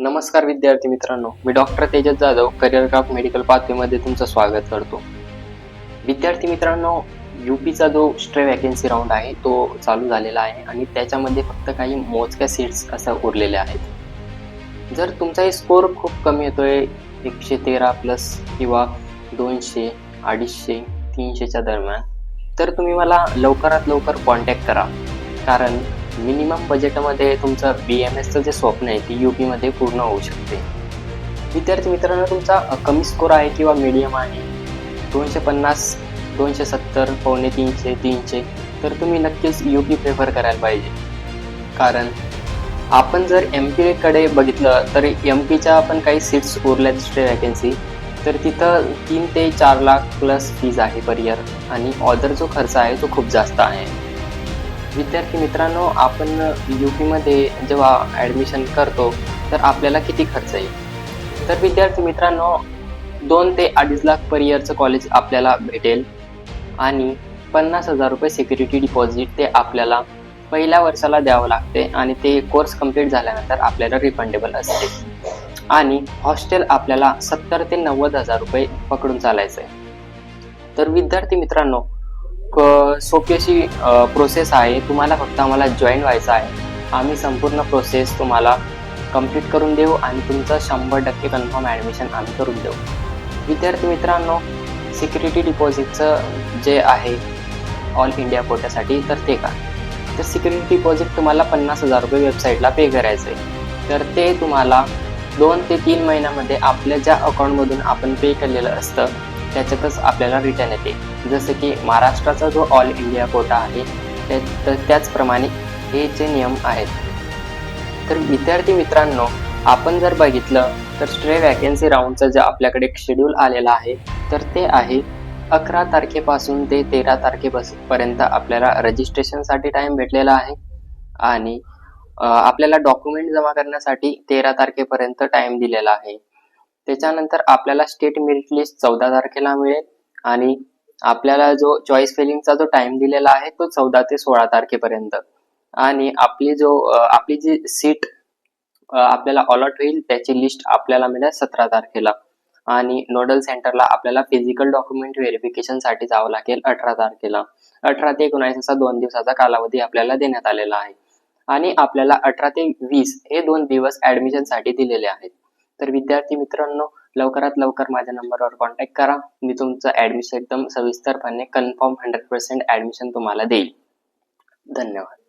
नमस्कार विद्यार्थी मित्रांनो मी doctor Tejas Jadhav career craft medical पाथवेमध्ये तुमचं स्वागत करतो. विद्यार्थी मित्रांनो यूपीचा जो स्ट्रे वॅकन्सी राऊंड आहे तो चालू झालेला आहे आणि त्याच्यामध्ये फक्त काही मोजक्या सीट्स असं उरलेल्या आहेत. जर तुमचाही स्कोअर खूप कमी येतोय एकशे तेरा प्लस किंवा दोनशे अडीचशे तीनशेच्या दरम्यान तर तुम्ही मला लवकरात लवकर कॉन्टॅक्ट करा. कारण मिनिमम बजेटमध्ये तुमचं बी एम एसचं जे स्वप्न आहे ते यू पीमध्ये पूर्ण होऊ शकते. विद्यार्थी मित्रांनो तुमचा कमी स्कोर आहे किंवा मीडियम आहे दोनशे पन्नास दोनशे सत्तर पावणे तीनशे तीनशे तर तुम्ही नक्कीच यू पी प्रेफर करायला पाहिजे. कारण आपण जर एम पीकडे बघितलं तर एम पीच्या पण काही सीट्स उरल्या दुसऱ्या वॅकन्सी तर तिथं तीन ते चार लाख प्लस फीज आहे पर इयर आणि ऑदर जो खर्च आहे तो खूप जास्त आहे. विद्यार्थी मित्रांनो आपण यू पीमध्ये जेव्हा ॲडमिशन करतो तर आपल्याला किती खर्च येईल? तर विद्यार्थी मित्रांनो दोन ते अडीच लाख पर इयरचं कॉलेज आपल्याला भेटेल आणि पन्नास हजार रुपये सिक्युरिटी डिपॉझिट ते आपल्याला पहिल्या वर्षाला द्यावं लागते आणि ते कोर्स कंप्लीट झाल्यानंतर आपल्याला रिफंडेबल असते. आणि हॉस्टेल आपल्याला सत्तर ते नव्वद हजार रुपये पकडून चालायचं आहे तर विद्यार्थी मित्रांनो सोपी अशी प्रोसेस आहे. तुम्हाला फक्त आम्हाला जॉईन व्हायचं आहे. आम्ही संपूर्ण प्रोसेस तुम्हाला कंप्लीट करून देऊ आणि तुमचं शंभर टक्के कन्फर्म ॲडमिशन आम्ही करून देऊ. विद्यार्थी मित्रांनो सिक्युरिटी डिपॉझिटचं जे आहे ऑल इंडिया कोट्यासाठी तर ते का? तर सिक्युरिटी डिपॉझिट तुम्हाला पन्नास हजार रुपये वेबसाईटला पे करायचं आहे तर ते तुम्हाला दोन ते तीन महिन्यामध्ये आपल्या ज्या अकाउंटमधून आपण पे केलेलं असतं त्याच्यातच आपल्याला रिटर्न येते. जसं की महाराष्ट्राचा जो ऑल इंडिया कोटा आहे त्या- तर त्याचप्रमाणे हे जे नियम आहेत. तर विद्यार्थी मित्रांनो आपण जर बघितलं तर स्ट्रे वॅकन्सी राऊंडचं जे आपल्याकडे शेड्यूल आलेलं आहे तर ते आहे अकरा तारखेपासून ते तेरा तारखेपर्यंत आपल्याला रजिस्ट्रेशनसाठी टाइम भेटलेला आहे. आणि आपल्याला डॉक्युमेंट जमा करण्यासाठी तेरा तारखेपर्यंत टाइम दिलेला आहे. त्याच्यानंतर आपल्याला स्टेट मेरिट लिस्ट चौदा तारखेला मिळेल. आणि आपल्याला जो चॉईस फिलिंगचा जो टाइम दिलेला आहे तो चौदा ते सोळा तारखेपर्यंत. आणि आपली जो आपली जी सीट आपल्याला अलॉट होईल त्याची लिस्ट आपल्याला मिळेल सतरा तारखेला. आणि नोडल सेंटरला आपल्याला फिजिकल डॉक्युमेंट व्हेरिफिकेशनसाठी जावं लागेल अठरा तारखेला. अठरा ते एकोणावीस असा दोन दिवसाचा कालावधी आपल्याला देण्यात आलेला आहे. आणि आपल्याला अठरा ते वीस हे दोन दिवस ऍडमिशनसाठी दिलेले आहेत. तर विद्यार्थी मित्रांनो लवकरात लवकर माझ्या नंबरवर कॉन्टॅक्ट करा. मी तुमचं ऍडमिशन एकदम सविस्तरपणे कन्फर्म हंड्रेड पर्सेंट ऍडमिशन तुम्हाला देईल. धन्यवाद.